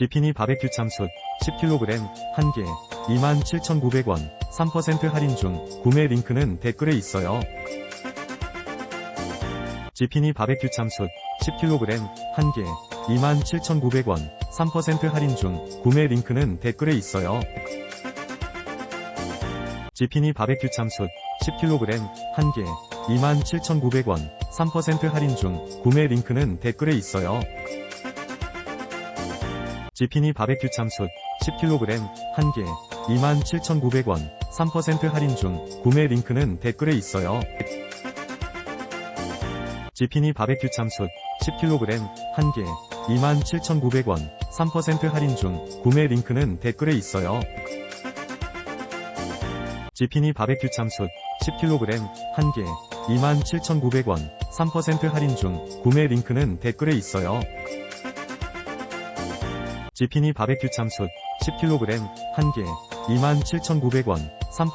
지피니 바베큐 참숯 10kg 1개 27,900원 3% 할인 중 구매 링크는 댓글에 있어요. 지피니 바베큐 참숯 10kg 1개 27,900원 3% 할인 중 구매 링크는 댓글에 있어요. 지피니 바베큐 참숯 10kg 1개 27,900원 3% 할인 중 구매 링크는 댓글에 있어요. 지피니 바베큐 참숯 10kg 1개 27,900원 3% 할인 중 구매 링크는 댓글에 있어요. 지피니 바베큐 참숯 10kg 1개 27,900원 3% 할인 중 구매 링크는 댓글에 있어요. 지피니 바베큐 참숯 10kg 1개 27,900원 3% 할인 중 구매 링크는 댓글에 있어요. 지피니 바베큐 참숯 10kg 1개 27,900원 3%